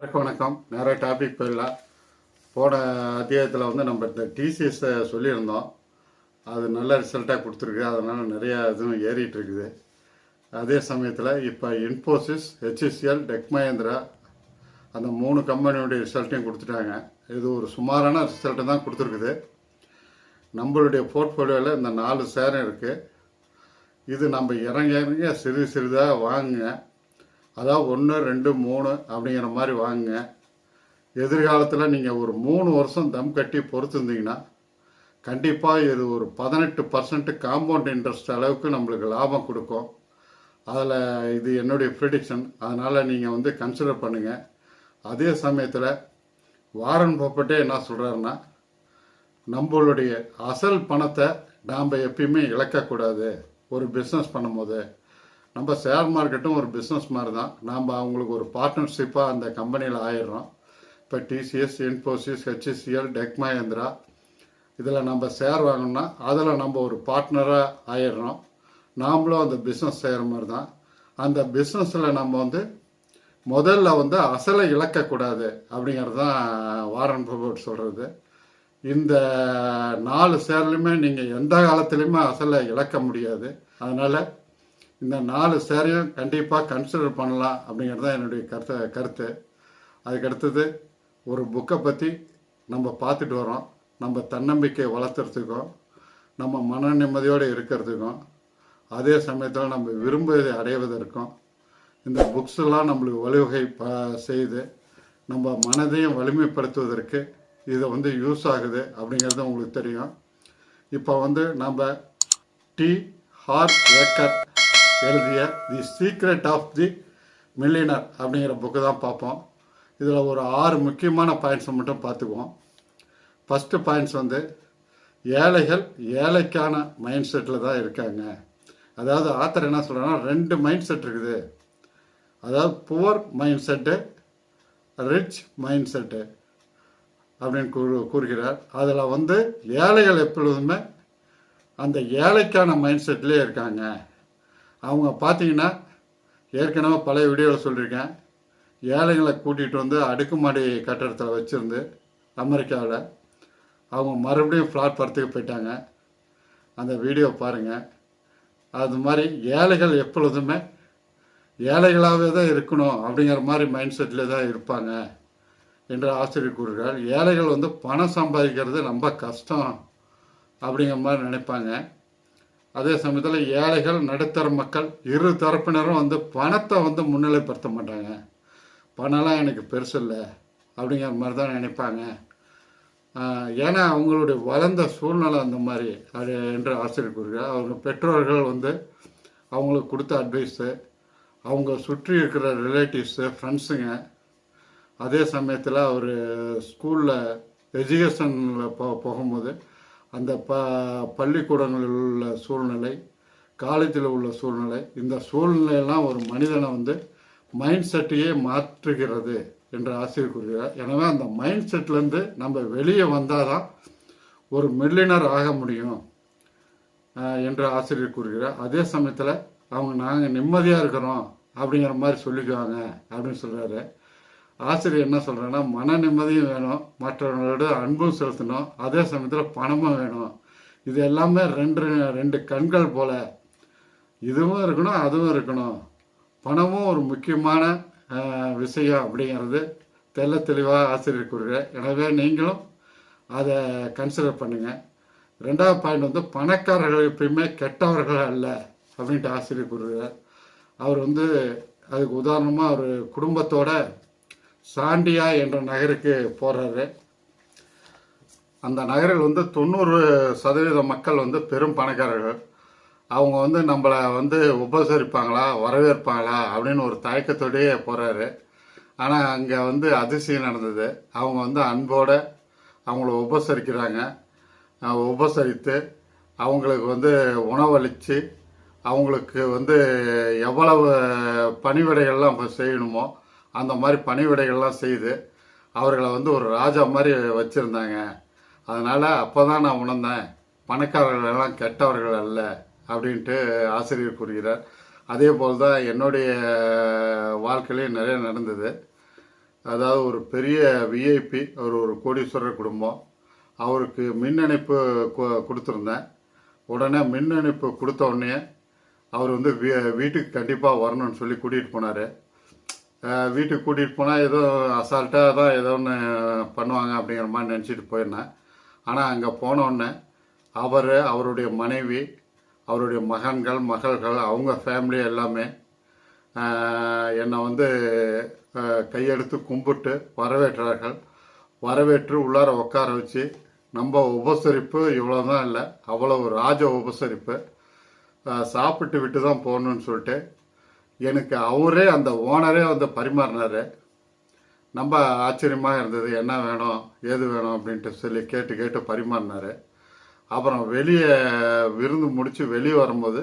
வணக்கம். வணக்கம் நிறைய டாபிக் போயிடலாம் போன அத்தியாயத்தில் வந்து நம்ம இந்த டிசிஎஸை சொல்லியிருந்தோம். அது நல்ல ரிசல்ட்டாக கொடுத்துருக்கு. அதனால் நிறையா இதுவும் ஏறிட்டு இருக்குது அதே சமயத்தில் இப்போ இன்ஃபோசிஸ் ஹெச்எஸ்எல் டெக் மஹேந்திரா அந்த மூணு கம்பெனியுடைய ரிசல்ட்டையும் கொடுத்துட்டாங்க. இது ஒரு சுமாரான ரிசல்ட்டு தான் கொடுத்துருக்குது. நம்மளுடைய போர்ட்ஃபோலியோவில் இந்த நாலு சேரம் இருக்குது இது நம்ம இறங்க இறங்க சிறு சிறிதாக வாங்குங்க. அதாவது ஒன்று ரெண்டு மூணு அப்படிங்கிற மாதிரி வாங்குங்க. எதிர்காலத்தில் நீங்கள் ஒரு மூணு வருஷம் தம் கட்டி பொறுத்திருந்தீங்கன்னா கண்டிப்பாக இது ஒரு பதினெட்டு பர்சன்ட் காம்பவுண்ட் இன்ட்ரெஸ்ட் அளவுக்கு நம்மளுக்கு லாபம் கொடுக்கும். அதில் இது என்னுடைய ப்ரிடிக்ஷன் அதனால் நீங்கள் வந்து கன்சிடர் பண்ணுங்கள் அதே சமயத்தில் வாரன் பப்பட்டே என்ன சொல்கிறாருன்னா நம்மளுடைய அசல் பணத்தை நாம் எப்பயுமே இழக்கக்கூடாது. ஒரு பிஸ்னஸ் பண்ணும்போது. நம்ம ஷேர் மார்க்கெட்டும் ஒரு பிஸ்னஸ் மாதிரி தான் நாம் அவங்களுக்கு ஒரு பார்ட்னர்ஷிப்பாக அந்த கம்பெனியில் ஆயிடுறோம். இப்போ TCS Infosys HCL Tech Mahindra இதில் நம்ம ஷேர் வாங்கினோம்னா அதில் நம்ம ஒரு பார்ட்னராக ஆயிடுறோம். நாமளும் அந்த பிஸ்னஸ் செய்கிற மாதிரி தான் அந்த பிஸ்னஸில் நம்ம வந்து முதல்ல வந்து அசலை இழக்கக்கூடாது அப்படிங்கிறது தான் வாரன் பபட் சொல்கிறது இந்த நாலு சேர்லையுமே நீங்கள் எந்த காலத்துலேயுமே அசலை இழக்க முடியாது. அதனால் இந்த நாலு சேரையும் கண்டிப்பாக கன்சிடர் பண்ணலாம் அப்படிங்கிறது தான் என்னுடைய கருத்து கருத்து. அதுக்கடுத்தது ஒரு புக்கை பற்றி நம்ம பார்த்துட்டு வரோம் நம்ம தன்னம்பிக்கையை வளர்த்துறதுக்கும் நம்ம மன நிம்மதியோடு இருக்கிறதுக்கும் அதே சமயத்தில் நம்ம விரும்புவதை அடைவதற்கும் இந்த புக்ஸெல்லாம் நம்மளுக்கு வழிவகை ப செய்து நம்ம மனதையும் வலிமைப்படுத்துவதற்கு இது வந்து யூஸ் ஆகுது அப்படிங்கிறது உங்களுக்கு தெரியும். இப்போ வந்து நம்ம டி ஹார் ஏக்கர் எழுதிய the secret of the millionaire அப்படிங்கிற புக்கு தான் பார்ப்போம். இதில் ஒரு ஆறு முக்கியமான பாயிண்ட்ஸை மட்டும் பார்த்துக்குவோம். ஃபஸ்ட்டு பாயிண்ட்ஸ் வந்து ஏழைகள் ஏழைக்கான மைண்ட் செட்டில் தான் இருக்காங்க. அதாவது ஆத்தர் என்ன சொல்கிறாங்கன்னா ரெண்டு மைண்ட் செட் இருக்குது. அதாவது poor mindset rich mindset அப்படின்னு கூறு கூறுகிறார். அதில் வந்து ஏழைகள் எப்பொழுதுமே அந்த ஏழைக்கான மைண்ட் செட்லேயே இருக்காங்க. அவங்க பார்த்தீங்கன்னா ஏற்கனவே பழைய வீடியோவில் சொல்லியிருக்கேன். ஏழைகளை கூட்டிகிட்டு வந்து அடுக்குமாடி கட்டடத்தில் வச்சுருந்து அமெரிக்காவில் அவங்க மறுபடியும் ஃப்ளாட் படத்துக்கு போயிட்டாங்க. அந்த வீடியோ பாருங்கள் அது மாதிரி ஏழைகள் எப்பொழுதுமே ஏழைகளாகவே தான் இருக்கணும் அப்படிங்கிற மாதிரி மைண்ட் செட்டில் தான் இருப்பாங்க என்று ஆசிரியர் கூறுகிறார் ஏழைகள் வந்து பணம் சம்பாதிக்கிறது ரொம்ப கஷ்டம் அப்படிங்கிற மாதிரி நினைப்பாங்க. அதே சமயத்தில் ஏழைகள் நடுத்தர மக்கள் இரு தரப்பினரும் வந்து பணத்தை வந்து முன்னிலைப்படுத்த மாட்டாங்க. பணம்லாம் எனக்கு பெருசு இல்லை அப்படிங்கிற மாதிரி தான் நினைப்பாங்க. ஏன்னா அவங்களுடைய வளர்ந்த சூழ்நிலை அந்த மாதிரி அது என்று ஆசிரியர் கூறுகிறார். அவங்க பெற்றோர்கள் வந்து அவங்களுக்கு கொடுத்த அட்வைஸு அவங்க சுற்றி இருக்கிற ரிலேட்டிவ்ஸு ஃப்ரெண்ட்ஸுங்க அதே சமயத்தில் அவர் ஸ்கூலில் எஜுகேஷனில் போ போகும்போது அந்த ப பள்ளிக்கூடங்களில் உள்ள சூழ்நிலை காலேஜில் உள்ள சூழ்நிலை இந்த சூழ்நிலையெல்லாம் ஒரு மனிதனை வந்து மைண்ட் செட்டையே மாற்றுகிறது என்று ஆசிரியர் கூறுகிறார். எனவே அந்த மைண்ட் செட்லேருந்து நம்ம வெளியே வந்தால் தான் ஒரு மில்லினர் ஆக முடியும் என்று ஆசிரியர் கூறுகிறார். அதே சமயத்தில் அவங்க நாங்கள் நிம்மதியாக இருக்கிறோம் அப்படிங்கிற மாதிரி சொல்லிக்குவாங்க அப்படின்னு சொல்கிறாரு ஆசிரியர் என்ன சொல்கிறேன்னா மன நிம்மதியும் வேணும் மற்றவர்களோட அன்பும் செலுத்தணும் அதே சமயத்தில் பணமும் வேணும். இது எல்லாமே ரெண்டு ரெண்டு கண்கள் போல். இதுவும் இருக்கணும் அதுவும் இருக்கணும். பணமும் ஒரு முக்கியமான விஷயம் அப்படிங்கிறது தெள்ள தெளிவாக ஆசிரியர் கூறுகிறேன் எனவே நீங்களும் அதை கன்சிடர் பண்ணுங்கள் ரெண்டாவது பாயிண்ட் வந்து பணக்காரர்கள் எப்பயுமே கெட்டவர்கள் அல்ல அப்படின்ட்டு ஆசிரியர் கூறுகிறார். அவர் வந்து அதுக்கு உதாரணமாக அவர் குடும்பத்தோட சாண்டியா என்ற நகருக்கு போகிறாரு அந்த நகரில் வந்து தொண்ணூறு சதவீத மக்கள் வந்து பெரும் பணக்காரர்கள். அவங்க வந்து நம்மளை வந்து உபசரிப்பாங்களா வரவேற்பாங்களா அப்படின்னு ஒரு தயக்கத்தோடயே போகிறாரு ஆனால் அங்கே வந்து அதிசயம் நடந்தது. அவங்க வந்து அன்போட அவங்கள உபசரிக்கிறாங்க. உபசரித்து அவங்களுக்கு வந்து உணவளித்து அவங்களுக்கு வந்து எவ்வளவு பணிவிடைகள்லாம் செய்யணுமோ அந்த மாதிரி பணிவிடைகள்லாம் செய்து அவர்களை வந்து ஒரு ராஜா மாதிரி வச்சுருந்தாங்க. அதனால் அப்போ தான் நான் உணர்ந்தேன் பணக்காரர்கள் எல்லாம் கெட்டவர்கள் அல்ல அப்படின்ட்டு ஆசிரியர் கூறுகிறார். அதே போல் தான் என்னுடைய வாழ்க்கையிலையும் நிறைய நடந்தது. அதாவது ஒரு பெரிய விஐபி அவர் ஒரு கோடீஸ்வரர் குடும்பம். அவருக்கு மின் இணைப்பு கொடுத்துருந்தேன். உடனே மின் இணைப்பு கொடுத்த உடனே அவர் வந்து வீ வீட்டுக்கு கண்டிப்பாக வரணும்னு சொல்லி கூட்டிகிட்டு போனார். வீட்டுக்கு கூட்டிகிட்டு போனால் ஏதோ அசால்ட்டாக தான் ஏதோ ஒன்று பண்ணுவாங்க அப்படிங்கிற மாதிரி நினச்சிட்டு போயிருந்தேன். ஆனால் அங்கே போனோடனே அவர் அவருடைய மனைவி அவருடைய மகன்கள் மகள்கள் அவங்க ஃபேமிலி எல்லாமே என்னை வந்து கையெடுத்து கும்பிட்டு வரவேற்றார்கள். வரவேற்று உள்ளார உட்கார வச்சு நம்ம உபசரிப்பு இவ்வளோதான் இல்லை அவ்வளோ ராஜ உபசரிப்பு. சாப்பிட்டு விட்டு தான் போகணுன்னு சொல்லிட்டு எனக்கு அவரே அந்த ஓனரே வந்து பரிமாறினாரு. நம்ம ஆச்சரியமாக இருந்தது என்ன வேணும் ஏது வேணும்? அப்படின்ட்டு சொல்லி கேட்டு கேட்டு பரிமாறினாரு. அப்புறம் வெளியே விருந்து முடித்து வெளியே வரும்போது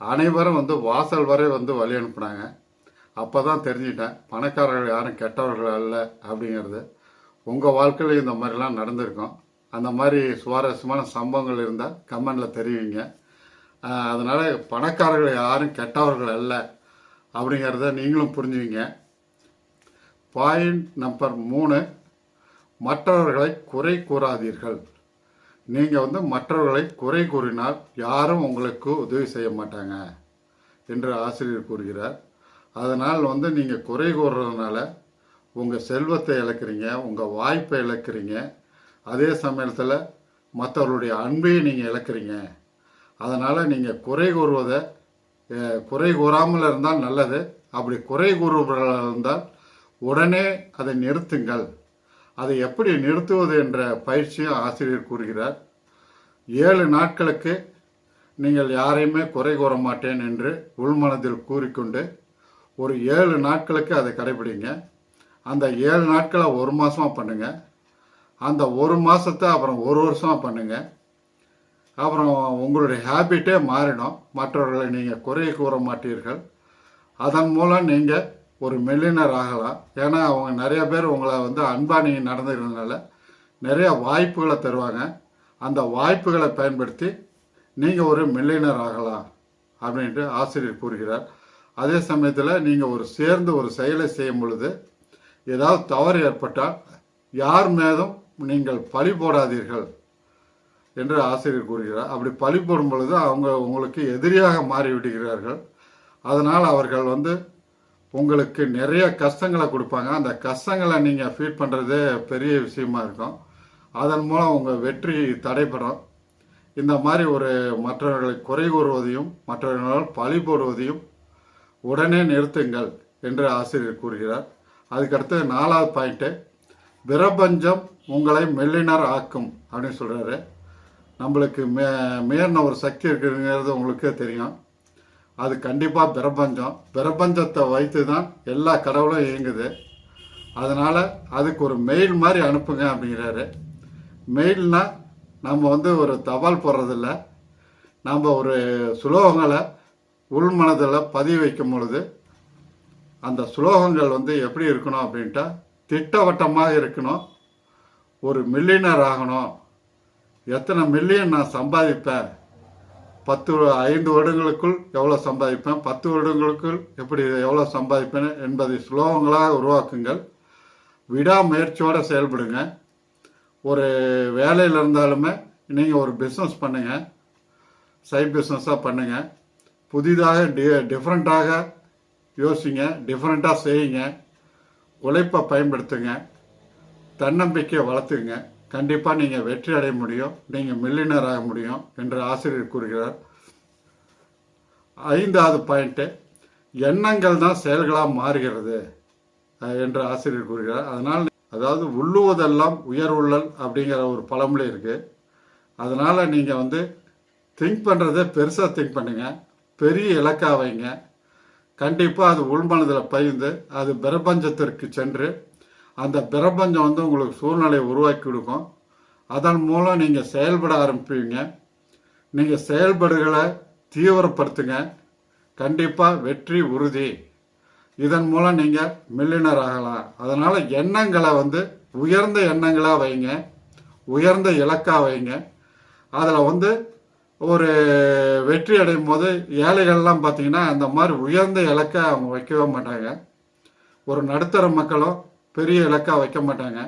அனைவரும் வந்து வாசல் வரை வந்து வழி அனுப்புனாங்க. அப்போ தான் தெரிஞ்சிட்டேன் பணக்காரர்கள் யாரும் கெட்டவர்கள் அல்ல அப்படிங்கிறது. உங்கள் வாழ்க்கையில் இந்த மாதிரிலாம் நடந்திருக்கும். அந்த மாதிரி சுவாரஸ்யமான சம்பவங்கள் இருந்தால் கமெண்டில் தெரிவிங்க. அதனால் பணக்காரர்கள் யாரும் கெட்டவர்கள் அல்ல அப்படிங்கிறத நீங்களும் புரிஞ்சுவீங்க பாயிண்ட் நம்பர் மூணு மற்றவர்களை குறை கூறாதீர்கள். நீங்கள் வந்து மற்றவர்களை குறை கூறினால் யாரும் உங்களுக்கு உதவி செய்ய மாட்டாங்க என்று ஆசிரியர் கூறுகிறார். அதனால் வந்து நீங்கள் குறை கூறுறதுனால உங்கள் செல்வத்தை இழக்கிறீங்க உங்கள் வாய்ப்பை இழக்கிறீங்க. அதே சமயத்தில் மற்றவர்களுடைய அன்பையும் நீங்கள் இழக்கிறீங்க. அதனால் நீங்கள் குறை கூறுவதை குறை கூறாமல் இருந்தால் நல்லது. அப்படி குறை கூறுபவர்களாக இருந்தால் உடனே அதை நிறுத்துங்கள். அதை எப்படி நிறுத்துவது என்ற பயிற்சியும் ஆசிரியர் கூறுகிறார். ஏழு நாட்களுக்கு நீங்கள் யாரையுமே குறை கூற மாட்டேன் என்று உள்மனதில் கூறிக்கொண்டு ஒரு ஏழு நாட்களுக்கு அதை கடைபிடிங்க. அந்த ஏழு நாட்களை ஒரு மாதமாக பண்ணுங்கள் அந்த ஒரு மாதத்தை அப்புறம் ஒரு வருஷமாக பண்ணுங்கள் அப்புறம் உங்களுடைய ஹேபிட்டே மாறிடும். மற்றவர்களை நீங்கள் குறை கூற மாட்டீர்கள். அதன் மூலம் நீங்கள் ஒரு மெல்லினர் ஆகலாம். ஏன்னா அவங்க நிறைய பேர் உங்களை வந்து அன்பாக நீங்கள் நடந்துக்கிறதுனால நிறைய வாய்ப்புகளை தருவாங்க. அந்த வாய்ப்புகளை பயன்படுத்தி நீங்கள் ஒரு மில்லினர் ஆகலாம் அப்படின்ட்டு ஆசிரியர் கூறுகிறார். அதே சமயத்தில் நீங்கள் ஒரு சேர்ந்து ஒரு செயலை செய்யும் பொழுது ஏதாவது தவறு ஏற்பட்டால் யார் மேதும் நீங்கள் பழி போடாதீர்கள். என்று ஆசிரியர் கூறுகிறார். அப்படி பழி போடும் பொழுது அவங்க உங்களுக்கு எதிரியாக மாறிவிடுகிறார்கள் அதனால் அவர்கள் வந்து உங்களுக்கு நிறைய கஷ்டங்களை கொடுப்பாங்க. அந்த கஷ்டங்களை நீங்கள் ஃபீட் பண்ணுறதே பெரிய விஷயமா இருக்கும். அதன் மூலம் உங்கள் வெற்றி தடைபடும். இந்த மாதிரி ஒரு மற்றவர்களை குறை கூறுவதையும் மற்றவர்களால் பழி போடுவதையும் உடனே நிறுத்துங்கள் என்று ஆசிரியர் கூறுகிறார். அதுக்கடுத்து நாலாவது பாயிண்ட்டு பிரபஞ்சம் உங்களை மெல்லினர் ஆக்கும் அப்படின்னு சொல்கிறாரு நம்மளுக்கு மே மேறின ஒரு சக்தி இருக்குங்கிறது உங்களுக்கே தெரியும். அது கண்டிப்பாக பிரபஞ்சம். பிரபஞ்சத்தை வைத்து தான் எல்லா கடவுளும் இயங்குது. அதனால் அதுக்கு ஒரு மெயில் மாதிரி அனுப்புங்க அப்படிங்கிறாரு. மெயில்னால் நம்ம வந்து ஒரு தபால் போடுறதில்ல. நம்ம ஒரு சுலோகங்களை உள்மனதில் பதிவு வைக்கும் பொழுது அந்த சுலோகங்கள் வந்து எப்படி இருக்கணும் அப்படின்ட்டா திட்டவட்டமாக இருக்கணும். ஒரு மில்லியனர் ஆகணும். எத்தனை மில்லியன் நான் சம்பாதிப்பேன்? பத்து ஐந்து வருடங்களுக்குள் எவ்வளோ சம்பாதிப்பேன்? பத்து வருடங்களுக்குள் எப்படி எவ்வளோ சம்பாதிப்பேன் என்பதை சுலோகங்களாக உருவாக்குங்கள். விடாமுயற்சியோடு செயல்படுங்க. ஒரு வேலையில் இருந்தாலுமே நீங்கள் ஒரு பிஸ்னஸ் பண்ணுங்கள் சைட் பிஸ்னஸாக பண்ணுங்கள் புதிதாக டி டிஃப்ரெண்ட்டாக யோசிங்க. டிஃப்ரெண்ட்டாக செய்யுங்க. உழைப்பை பயன்படுத்துங்க. தன்னம்பிக்கையை வளர்த்துங்க கண்டிப்பாக நீங்கள் வெற்றி அடைய முடியும். நீங்கள் மில்லினர் ஆக முடியும் என்று ஆசிரியர் கூறுகிறார். ஐந்தாவது பாயிண்ட்டு எண்ணங்கள் தான் செயல்களாக மாறுகிறது என்று ஆசிரியர் கூறுகிறார். அதனால் அதாவது உள்ளுவதெல்லாம் உயர் உள்ளல் அப்படிங்கிற ஒரு பழமொழி இருக்குது அதனால் நீங்கள் வந்து திங்க் பண்ணுறதை பெருசாக திங்க் பண்ணுங்க. பெரிய இலக்காக வைங்க. கண்டிப்பாக அது உள்மனதில் பயிர்ந்து அது பிரபஞ்சத்திற்கு சென்று அந்த பிரபஞ்சம் வந்து உங்களுக்கு சூழ்நிலையை உருவாக்கி கொடுக்கும். அதன் மூலம் நீங்கள் செயல்பட ஆரம்பிப்பீங்க. நீங்கள் செயல்படுகளை தீவிரப்படுத்துங்க. கண்டிப்பாக வெற்றி உறுதி. இதன் மூலம் நீங்கள் மில்லினர் ஆகலாம். அதனால் எண்ணங்களை வந்து உயர்ந்த எண்ணங்களாக வைங்க. உயர்ந்த இலக்காக வைங்க. அதில் வந்து ஒரு வெற்றி அடையும் போது ஏழைகள்லாம் பார்த்தீங்கன்னா அந்த மாதிரி உயர்ந்த இலக்கை அவங்க வைக்கவே மாட்டாங்க. ஒரு நடுத்தர மக்களும் பெரிய இலக்காக வைக்க மாட்டாங்க.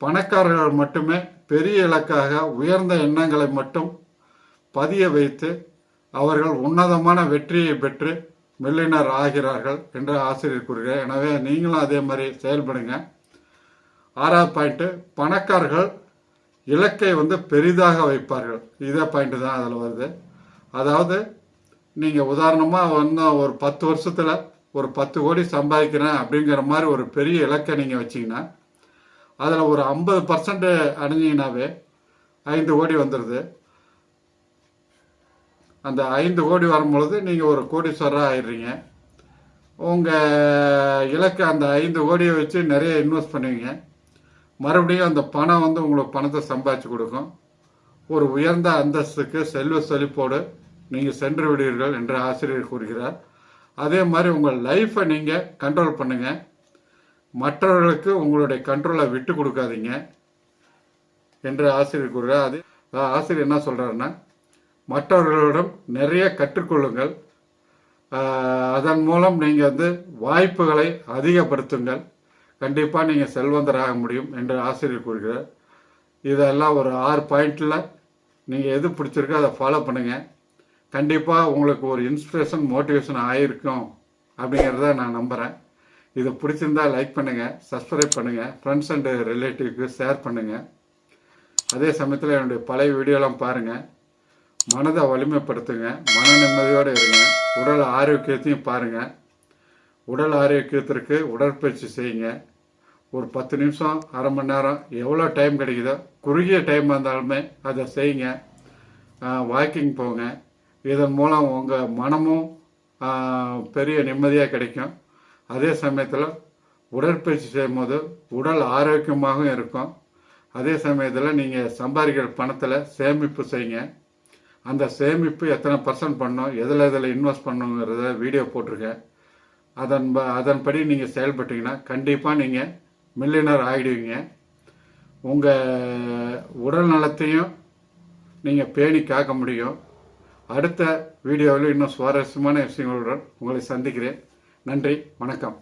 பணக்காரர்கள் மட்டுமே பெரிய இலக்காக உயர்ந்த எண்ணங்களை மட்டும் பதிய வைத்து அவர்கள் உன்னதமான வெற்றியை பெற்று மில்லினர் ஆகிறார்கள் என்று ஆசிரியர் கூறுகிறார். எனவே நீங்களும் அதே மாதிரி செயல்படுங்க. ஆறாவது பாயிண்ட்டு பணக்காரர்கள் இலக்கை வந்து பெரிதாக வைப்பார்கள். இதே பாயிண்ட் தான் அதில் வருது. அதாவது நீங்கள் உதாரணமாக வந்து ஒரு பத்து வருஷத்தில் ஒரு பத்து கோடி சம்பாதிக்கிறேன் அப்படிங்கிற மாதிரி ஒரு பெரிய இலக்கை நீங்கள் வச்சிங்கன்னா அதில் ஒரு ஐம்பது பர்சன்ட் அடைஞ்சிங்கனாவே ஐந்து கோடி வந்துடுது அந்த ஐந்து கோடி வரும்பொழுது நீங்கள் ஒரு கோடீஸ்வரராக ஆயிடுறீங்க. உங்கள் இலக்கு அந்த ஐந்து கோடியை வச்சு நிறைய இன்வெஸ்ட் பண்ணுவீங்க. மறுபடியும் அந்த பணம் வந்து உங்களுக்கு பணத்தை சம்பாதிச்சு கொடுக்கும். ஒரு உயர்ந்த அந்தஸ்துக்கு செல்வ செழிப்போடு நீங்கள் சென்று விடுவீர்கள் என்று ஆசிரியர் கூறுகிறார். அதே மாதிரி உங்கள் லைஃப்பை நீங்கள் கண்ட்ரோல் பண்ணுங்கள் மற்றவர்களுக்கு உங்களுடைய கண்ட்ரோலை விட்டு கொடுக்காதீங்க என்று ஆசிரியர் கூறுகிறார். அது ஆசிரியர் என்ன சொல்கிறாருன்னா மற்றவர்களிடம் நிறைய கற்றுக்கொள்ளுங்கள். அதன் மூலம் நீங்கள் வந்து வாய்ப்புகளை அதிகப்படுத்துங்கள். கண்டிப்பாக நீங்கள் செல்வந்தராக முடியும் என்று ஆசிரியர் கூறுகிறார். இதெல்லாம் ஒரு ஆறு பாயிண்டில் நீங்கள் எது பிடிச்சிருக்கோ அதை ஃபாலோ பண்ணுங்கள் கண்டிப்பாக உங்களுக்கு ஒரு இன்ஸ்பிரேஷன் மோட்டிவேஷன் ஆகிருக்கும் அப்படிங்கிறத நான் நம்புகிறேன் இது பிடிச்சிருந்தா லைக் பண்ணுங்கள் சப்ஸ்கிரைப் பண்ணுங்கள் ஃப்ரெண்ட்ஸ் அண்டு ரிலேட்டிவ்க்கு ஷேர் பண்ணுங்கள் அதே சமயத்தில் என்னுடைய பழைய வீடியோலாம் பாருங்கள் மனதை வலிமைப்படுத்துங்க மன நிம்மதியோடு இருங்க உடல் ஆரோக்கியத்தையும் பாருங்கள் உடல் ஆரோக்கியத்திற்கு உடற்பயிற்சி செய்யுங்க. ஒரு பத்து நிமிஷம் அரை மணி நேரம் எவ்வளோ டைம் கிடைக்குதோ குறுகிய டைம் இருந்தாலுமே அதை செய்யுங்க. வாக்கிங் போங்க. இதன் மூலம் உங்கள் மனமும் பெரிய நிம்மதியாக கிடைக்கும். அதே சமயத்தில் உடற்பயிற்சி செய்யும்போது உடல் ஆரோக்கியமாகவும் இருக்கும். அதே சமயத்தில் நீங்கள் சம்பாதிக்கிற பணத்தில் சேமிப்பு செய்யுங்க. அந்த சேமிப்பு எத்தனை பர்சன்ட் பண்ணும் எதில் எதில் இன்வெஸ்ட் பண்ணுங்கிறத வீடியோ போட்டிருக்கேன். அதன் ப அதன்படி நீங்கள் செயல்பட்டீங்கன்னா கண்டிப்பாக நீங்கள் மில்லியனர் ஆகிடுவீங்க உங்கள் உடல் நலத்தையும் நீங்கள் பேணி காக்க முடியும். அடுத்த வீடியோவில் இன்னும் சுவாரஸ்யமான விஷயங்களுடன் உங்களை சந்திக்கிறேன். நன்றி வணக்கம்.